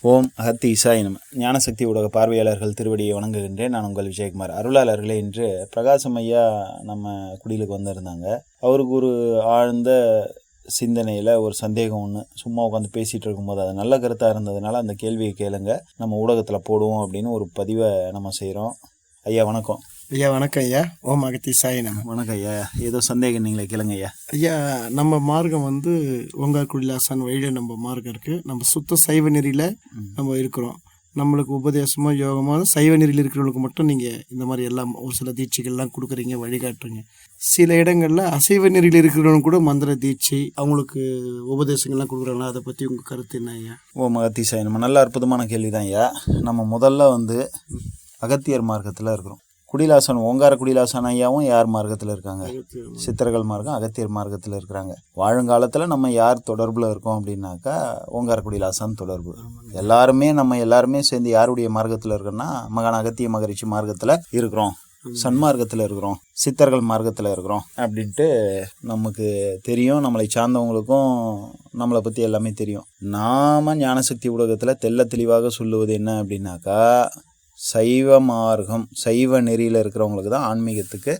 ஓம் அகத்தி இசாய் நம. ஞானசக்தி ஊடக பார்வையாளர்கள் திருவடியை வணங்குகின்றேன். நான் உங்கள் விஜயகுமார். அருளாளர்களே இன்று பிரகாசம் ஐயா நம்ம குடியிலுக்கு வந்திருந்தாங்க. அவருக்கு ஒரு ஆழ்ந்த சிந்தனையில் ஒரு சந்தேகம் ஒன்று சும்மா உட்காந்து பேசிகிட்டு இருக்கும்போது அது நல்ல கருத்தாக இருந்ததுனால அந்த கேள்வியை கேளுங்க. நம்ம ஊடகத்தில் போடுவோம் அப்படின்னு ஒரு பதிவை நம்ம செய்கிறோம் ஐயா வணக்கம். ஐயா வணக்கம் ஐயா. ஓம் அகத்தி சாய் நம்ம வணக்கம் ஐயா. ஏதோ சந்தேகம் நீங்களே கேளுங்க ஐயா. ஐயா நம்ம மார்க்கம் வந்து ஓங்கார் குடிலாசான் வழியில் நம்ம மார்க்கம் இருக்குது நம்ம சுத்த சைவ நெறியில் நம்ம இருக்கிறோம். நம்மளுக்கு உபதேசமோ யோகமோ சைவ நெறியில் இருக்கிறவங்களுக்கு மட்டும் நீங்கள் இந்த மாதிரி எல்லாம் ஒரு சில தீட்சைகள்லாம் கொடுக்குறீங்க வழிகாட்டுறீங்க. சில இடங்களில் அசைவ நெறியில் இருக்கிறவங்க கூட மந்திர தீட்சை அவங்களுக்கு உபதேசங்கள்லாம் கொடுக்குறாங்களா? அதை பற்றி உங்கள் கருத்து என்ன ஐயா? ஓம் அகத்திசாய் நம்ம நல்ல அற்புதமான கேள்வி தான் ஐயா. நம்ம முதல்ல வந்து அகத்தியர் மார்க்கத்தில் இருக்கிறோம். குடிலாசன் ஓங்கார குடிலாசன் ஐயாவும் யார் மார்க்கத்தில் இருக்காங்க. சித்தர்கள் மார்க்கம் அகத்தியர் மார்க்கத்தில் இருக்கிறாங்க வாழுங்காலத்தில் நம்ம யார் தொடர்பில் இருக்கோம் அப்படின்னாக்கா ஓங்கார குடிலாசன் தொடர்பு. எல்லாருமே நம்ம எல்லாருமே சேர்ந்து யாருடைய மார்க்கத்தில் இருக்கோம்னா மகான் அகத்திய மகரிஷி மார்க்கத்தில் இருக்கிறோம். சன்மார்க்கத்தில் இருக்கிறோம். சித்தர்கள் மார்க்கத்தில் இருக்கிறோம் அப்படின்ட்டு நமக்கு தெரியும். நம்மளை சார்ந்தவங்களுக்கும் நம்மளை பற்றி எல்லாமே தெரியும். நாம ஞானசக்தி ஊடகத்தில் தெள்ள தெளிவாக சொல்லுவது என்ன அப்படின்னாக்கா சைவ மார்க்கம் சைவ நெறியில் இருக்கிறவங்களுக்கு தான் ஆன்மீகத்துக்கு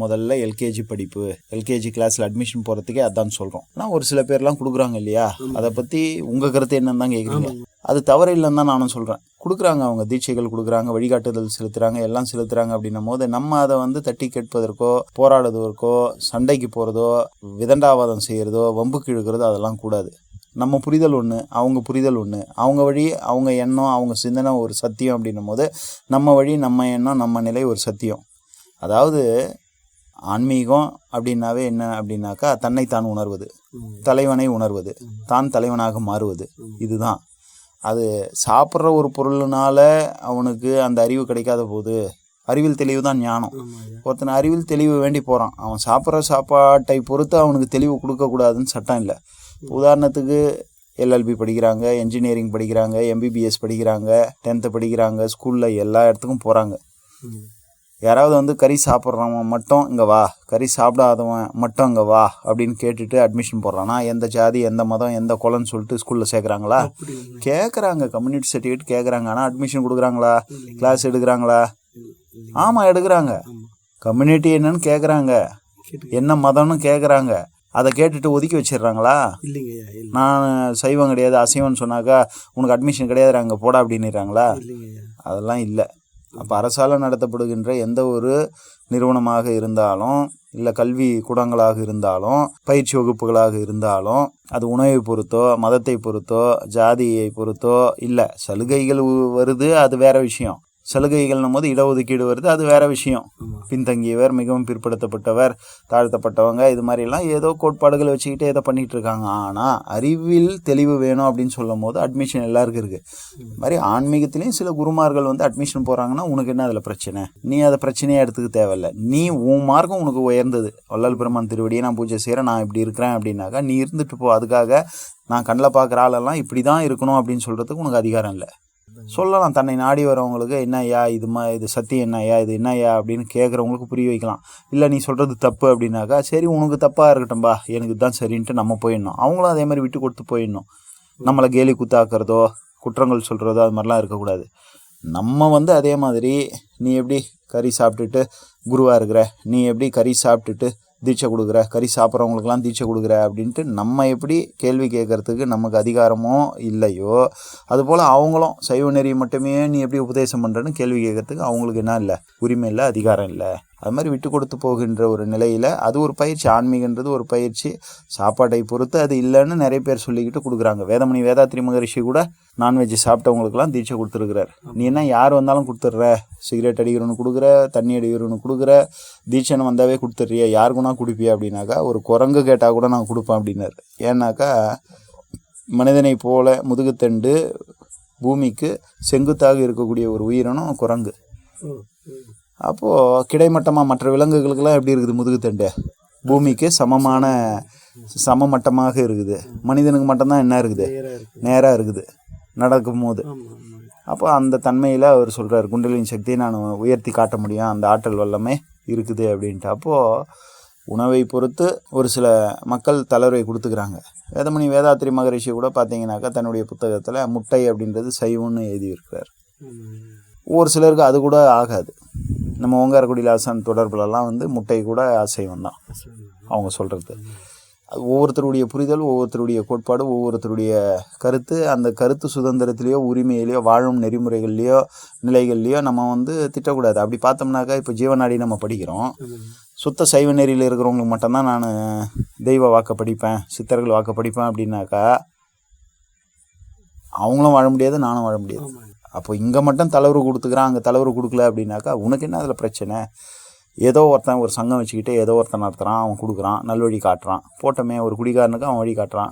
முதல்ல எல்கேஜி படிப்பு. எல்கேஜி கிளாஸில் அட்மிஷன் போகிறதுக்கே அதான் சொல்கிறோம் ஆனால் ஒரு சில பேர்லாம் கொடுக்குறாங்க இல்லையா? அதை பற்றி உங்கள் கருத்து என்னன்னு தான் கேட்குறீங்க அது தவறு இல்லைன்னு தான் நானும் சொல்கிறேன் கொடுக்குறாங்க அவங்க தீட்சைகள் கொடுக்குறாங்க வழிகாட்டுதல் செலுத்துகிறாங்க எல்லாம் செலுத்துகிறாங்க அப்படின்னும் போது நம்ம அதை வந்து தட்டி கேட்பதற்கோ போராடுவதற்கோ சண்டைக்கு போகிறதோ விதண்டாவாதம் செய்கிறதோ வம்புக்கு இழுக்கிறதோ அதெல்லாம் கூடாது. நம்ம புரிதல் ஒன்று அவங்க புரிதல் ஒன்று அவங்க வழி அவங்க எண்ணம் அவங்க சிந்தனை ஒரு சத்தியம் அப்படின்னும் போது நம்ம வழி நம்ம எண்ணம் நம்ம நிலை ஒரு சத்தியம். அதாவது ஆன்மீகம் அப்படின்னாவே என்ன அப்படின்னாக்கா தன்னைத்தான் உணர்வது. தலைவனை உணர்வது. தான் தலைவனாக மாறுவது. இதுதான். அது சாப்பிட்ற ஒரு பொருள்னால அவனுக்கு அந்த அறிவு கிடைக்காத போது அறிவில் தெளிவு தான் ஞானம். ஒருத்தன் அறிவில் தெளிவு வேண்டி போகிறான் அவன் சாப்பிட்ற சாப்பாட்டை பொறுத்து அவனுக்கு தெளிவு கொடுக்கக்கூடாதுன்னு சட்டம் இல்லை. உதாரணத்துக்கு எல்எல்பி படிக்கிறாங்க என்ஜினியரிங் படிக்கிறாங்க எம்பிபிஎஸ் படிக்கிறாங்க டென்த்து படிக்கிறாங்க ஸ்கூலில் எல்லா இடத்துக்கும் போகிறாங்க யாராவது வந்து கறி சாப்பிட்றவன் மட்டும் இங்கே வா கறி சாப்பிடாதவன் மட்டும் இங்கே வா அப்படின்னு கேட்டுட்டு அட்மிஷன் போடுறான்னா எந்த ஜாதி எந்த மதம் எந்த குலன்னு சொல்லிட்டு ஸ்கூலில் சேர்க்குறாங்களா? கேட்குறாங்க கம்யூனிட்டி சர்டிஃபிகேட் கேட்குறாங்க ஆனால் அட்மிஷன் கொடுக்குறாங்களா? கிளாஸ் எடுக்கிறாங்களா? ஆமாம் எடுக்கிறாங்க. கம்யூனிட்டி என்னன்னு கேட்குறாங்க என்ன மதம்னு கேட்குறாங்க அதை கேட்டுட்டு ஒதுக்கி வச்சிடுறாங்களா? இல்லைங்க நான் சைவம் கிடையாது அசைவம்னு சொன்னாக்கா உனக்கு அட்மிஷன் கிடையாது அங்கே போடா அப்படின்னுறாங்களா? அதெல்லாம் இல்லை. அப்போ அரசால் நடத்தப்படுகின்ற எந்த ஒரு நிறுவனமாக இருந்தாலும் இல்லை கல்வி கூடங்களாக இருந்தாலும் பயிற்சி வகுப்புகளாக இருந்தாலும் அது உணவை பொறுத்தோ மதத்தை பொறுத்தோ ஜாதியை பொறுத்தோ இல்லை. சலுகைகள் வருது அது வேற விஷயம். சலுகைகள்னும் போது இடஒதுக்கீடு வருது. அது வேற விஷயம். பின்தங்கியவர் மிகவும் பிற்படுத்தப்பட்டவர் தாழ்த்தப்பட்டவங்க இது மாதிரிலாம் ஏதோ கோட்பாடுகளை வச்சுக்கிட்டு ஏதோ பண்ணிட்டு இருக்காங்க. ஆனால் அறிவில் தெளிவு வேணும் அப்படின்னு சொல்லும் போது அட்மிஷன் எல்லாருக்கும் இருக்குது இது மாதிரி ஆன்மீகத்திலையும் சில குருமார்கள் வந்து அட்மிஷன் போகிறாங்கன்னா உனக்கு என்ன அதில் பிரச்சனை? நீ அதை பிரச்சனையாக எடுத்துக்க தேவையில்ல. நீ உன் மார்க்கம் உனக்கு உயர்ந்தது. வள்ளல் பெருமான் திருவடியை நான் பூஜை செய்கிறேன் நான் இப்படி இருக்கிறேன் அப்படின்னாக்கா நீ இருந்துட்டு போ. அதுக்காக நான் கண்ணில் பார்க்குற ஆளெல்லாம் இப்படி தான் இருக்கணும் அப்படின்னு சொல்கிறதுக்கு உனக்கு அதிகாரம் இல்லை. சொல்லலாம். தன்னை நாடி வரவங்களுக்கு என்னையா இது மா இது சத்தியம் என்னையா இது என்னையா அப்படின்னு கேட்குறவங்களுக்கு புரிய வைக்கலாம். இல்லை நீ சொல்கிறது தப்பு அப்படின்னாக்கா சரி உனக்கு தப்பாக இருக்கட்டும்பா எனக்கு தான் சரின்ட்டு நம்ம போயிடணும். அவங்களும் அதே மாதிரி விட்டு கொடுத்து போயிடணும். நம்மளை கேலி குத்தாக்குறதோ குற்றங்கள் சொல்கிறதோ அது மாதிரிலாம் இருக்கக்கூடாது. நம்ம வந்து அதே மாதிரி நீ எப்படி கறி சாப்பிட்டுட்டு குருவாக இருக்கிற நீ எப்படி கறி சாப்பிட்டுட்டு தீட்சை கொடுக்குற கறி சாப்பிட்றவங்களுக்குலாம் தீட்சை கொடுக்குற அப்படின்ட்டு நம்ம எப்படி கேள்வி கேட்கறதுக்கு நமக்கு அதிகாரமோ இல்லையோ அதுபோல் அவங்களும் சைவ நெறி மட்டுமே நீ எப்படி உபதேசம் பண்ணுறன்னு கேள்வி கேட்கறதுக்கு அவங்களுக்கு என்ன இல்லை? உரிமை இல்லை அதிகாரம் இல்லை. அது மாதிரி விட்டு கொடுத்து போகின்ற ஒரு நிலையில் அது ஒரு பயிற்சி ஆன்மீகன்றது ஒரு பயிற்சி. சாப்பாட்டை பொறுத்து அது இல்லைன்னு நிறைய பேர் சொல்லிக்கிட்டு கொடுக்குறாங்க. வேதமணி வேதாத்திரி மகரிஷி கூட நான்வெஜ் சாப்பிட்டவங்களுக்குலாம் தீட்சை கொடுத்துருக்குறாரு. நீ என்ன யார் வந்தாலும் கொடுத்துட்ற? சிகரெட் அடிக்கிறவனு கொடுக்குற தண்ணி அடிக்கிறவனு கொடுக்குற தீட்சைன்னு வந்தாவே கொடுத்துட்றிய யாருக்குன்னா குடிப்பியா அப்படின்னாக்கா ஒரு குரங்கு கேட்டால் கூட நான் கொடுப்பேன் அப்படின்னாரு. ஏன்னாக்கா மனிதனை போல முதுகுத்தண்டு பூமிக்கு செங்குத்தாக இருக்கக்கூடிய ஒரு உயிரினம் குரங்கு. அப்போது கிடைமட்டமாக மற்ற விலங்குகளுக்கெல்லாம் எப்படி இருக்குது முதுகுத்தண்டு பூமிக்கு சமமான சமமட்டமாக இருக்குது. மனிதனுக்கு மட்டும்தான் என்ன இருக்குது? நேராக இருக்குது. நடக்கும் போது அப்போ அந்த தன்மையில் அவர் சொல்கிறார் குண்டலின் சக்தியை நான் உயர்த்தி காட்ட முடியும். அந்த ஆற்றல் வல்லமே இருக்குது அப்படின்ட்டு. அப்போது உணவை பொறுத்து ஒரு சில மக்கள் தளர்வை கொடுத்துக்கிறாங்க. வேதமணி வேதாத்திரி மகரிஷி கூட பார்த்தீங்கன்னாக்கா தன்னுடைய புத்தகத்தில் முட்டை அப்படின்றது சைவம்னு எழுதியிருக்கிறார். ஒரு சிலருக்கு அது கூட ஆகாது. நம்ம ஓங்காரக்குடி லாசன் தொடர்புலலாம் வந்து முட்டை கூட அசைவம் தான். அவங்க சொல்கிறது அது ஒவ்வொருத்தருடைய புரிதல் ஒவ்வொருத்தருடைய கோட்பாடு ஒவ்வொருத்தருடைய கருத்து அந்த கருத்து சுதந்திரத்திலேயோ உரிமையிலையோ வாழும் நெறிமுறைகள்லையோ நிலைகள்லையோ நம்ம வந்து திட்டக்கூடாது. அப்படி பார்த்தோம்னாக்கா இப்போ ஜீவநாடி நம்ம படிக்கிறோம். சுத்த சைவ நெறியில் இருக்கிறவங்களுக்கு மட்டும்தான் நான் தெய்வ வாக்க படிப்பேன் சித்தர்கள் வாக்க படிப்பேன் அப்படின்னாக்கா அவங்களும் வாழ முடியாது நானும் வாழ முடியாது. அப்போ இங்கே மட்டும் தலைவர் கொடுத்துக்கிறான் அங்கே தலைவர் கொடுக்கல அப்படின்னாக்கா உனக்கு என்ன அதில் பிரச்சனை? ஏதோ ஒருத்தன் ஒரு சங்கம் வச்சுக்கிட்டு ஏதோ ஒருத்தன் நடத்துகிறான் அவன் கொடுக்குறான் நல்வழி காட்டுறான். போட்டமே ஒரு குடிகாரனுக்கு அவன் வழி காட்டுறான்.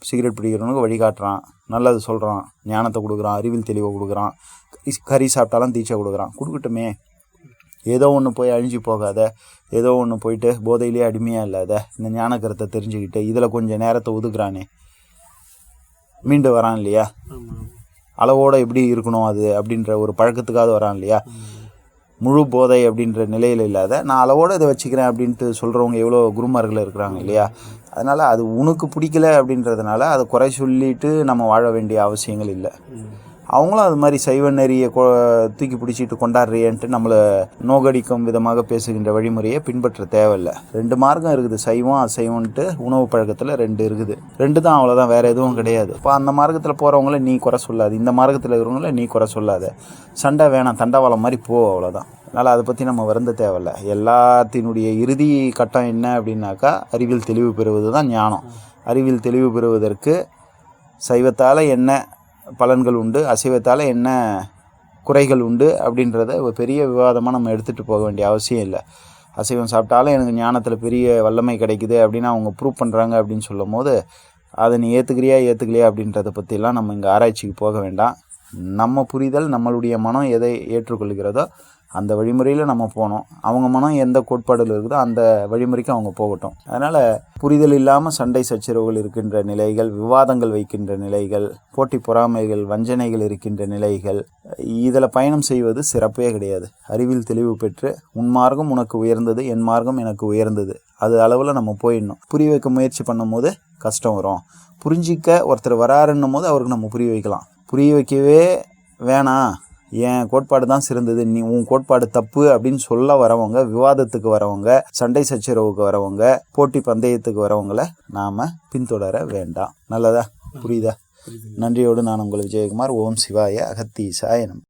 சிகரெட் பிடிக்கிறவனுக்கு வழி காட்டுறான். நல்லது சொல்கிறான் ஞானத்தை கொடுக்குறான் அறிவில் தெளிவை கொடுக்குறான். கறி- சாப்பிட்டாலும் தீட்சை கொடுக்குறான். கொடுக்கட்டுமே. ஏதோ ஒன்று போய் அழிஞ்சு போகாத ஏதோ ஒன்று போயிட்டு போதையிலேயே அடிமையாக இல்லாத இந்த ஞான கருத்தை தெரிஞ்சுக்கிட்டு இதில் கொஞ்சம் நேரத்தை ஒதுக்குறானே. மீண்டு வரான் இல்லையா? அளவோடு எப்படி இருக்கணும் அது அப்படின்ற ஒரு பழக்கத்துக்காக வரான் இல்லையா? முழு போதை அப்படின்ற நிலையில் இல்லாத நான் அளவோடு இதை வச்சுக்கிறேன் அப்படின்ட்டு சொல்கிறவங்க எவ்வளோ குருமார்கள் இருக்கிறாங்க இல்லையா? அதனால் அது உனக்கு பிடிக்கல அப்படின்றதுனால அதை குறை சொல்லிட்டு நம்ம வாழ வேண்டிய அவசியங்கள் இல்லை. அவங்களும் அது மாதிரி சைவ நெறியை தூக்கி பிடிச்சிட்டு கொண்டாடுறியன்ட்டு நம்மளை நோகடிக்கும் விதமாக பேசுகின்ற வழிமுறையை பின்பற்ற தேவையில்லை. ரெண்டு மார்க்கம் இருக்குது. சைவம் அசைவம்ன்ட்டு உணவு பழக்கத்தில் ரெண்டு இருக்குது. ரெண்டு தான் அவ்வளோதான் வேறு எதுவும் கிடையாது. இப்போ அந்த மார்க்கத்தில் போகிறவங்கள நீ குறை சொல்லாது. இந்த மார்க்கத்தில் இருக்கிறவங்கள நீ குறை சொல்லாத. சண்டை வேணாம். தண்டவாளம் மாதிரி போ அவ்வளோதான் அதனால் அதை பற்றி நம்ம வருந்த தேவையில்ல. எல்லாத்தினுடைய இறுதி கட்டம் என்ன அப்படின்னாக்கா அறிவில் தெளிவு பெறுவது தான் ஞானம். அறிவில் தெளிவு பெறுவதற்கு சைவத்தால் என்ன பலன்கள் உண்டு. அசைவத்தால் என்ன குறைகள் உண்டு அப்படின்றத ஒரு பெரிய விவாதமாக நம்ம எடுத்துகிட்டு போக வேண்டிய அவசியம் இல்லை. அசைவம் சாப்பிட்டாலும் எனக்கு ஞானத்தில் பெரிய வல்லமை கிடைக்குது அப்படின்னு அவங்க ப்ரூவ் பண்ணுறாங்க அப்படின்னு சொல்லும் போது அதை நீ ஏற்றுக்கிறியா ஏற்றுக்கலையா அப்படின்றத பற்றிலாம் நம்ம இங்கே ஆராய்ச்சிக்கு போக வேண்டாம். நம்ம புரிதல் நம்மளுடைய மனம் எதை ஏற்றுக்கொள்கிறதோ அந்த வழிமுறையில் நம்ம போனோம். அவங்க மனம் எந்த கோட்பாடில் இருக்குதோ அந்த வழிமுறைக்கு அவங்க போகட்டும். அதனால் புரிதல் இல்லாமல் சண்டை சச்சரவுகள் இருக்கின்ற நிலைகள் விவாதங்கள் வைக்கின்ற நிலைகள் போட்டி பொறாமைகள் வஞ்சனைகள் இருக்கின்ற நிலைகள் இதில் பயணம் செய்வது சிறப்பே கிடையாது. அறிவில் தெளிவு பெற்று உன் மார்க்கம் உனக்கு உயர்ந்தது என் மார்க்கம் எனக்கு உயர்ந்தது. அது அளவில் நம்ம போயிடணும். புரிய வைக்க முயற்சி பண்ணும்போது கஷ்டம் வரும். புரிஞ்சிக்க ஒருத்தர் வராருன்னும் போது அவருக்கு நம்ம புரிய வைக்கலாம். புரிய வைக்கவே வேணாம். என் கோட்பாடு தான் சிறந்தது? நீ உன் கோட்பாடு தப்பு அப்படின்னு சொல்ல வரவங்க விவாதத்துக்கு வரவங்க சண்டை சச்சரவுக்கு வரவங்க போட்டி பந்தயத்துக்கு வரவங்கள நாம பின்தொடர வேண்டாம். நல்லதா? புரியுதா? நன்றியோடு நான் உங்கள் விஜயகுமார். ஓம் சிவாய அகத்தீசாயனம்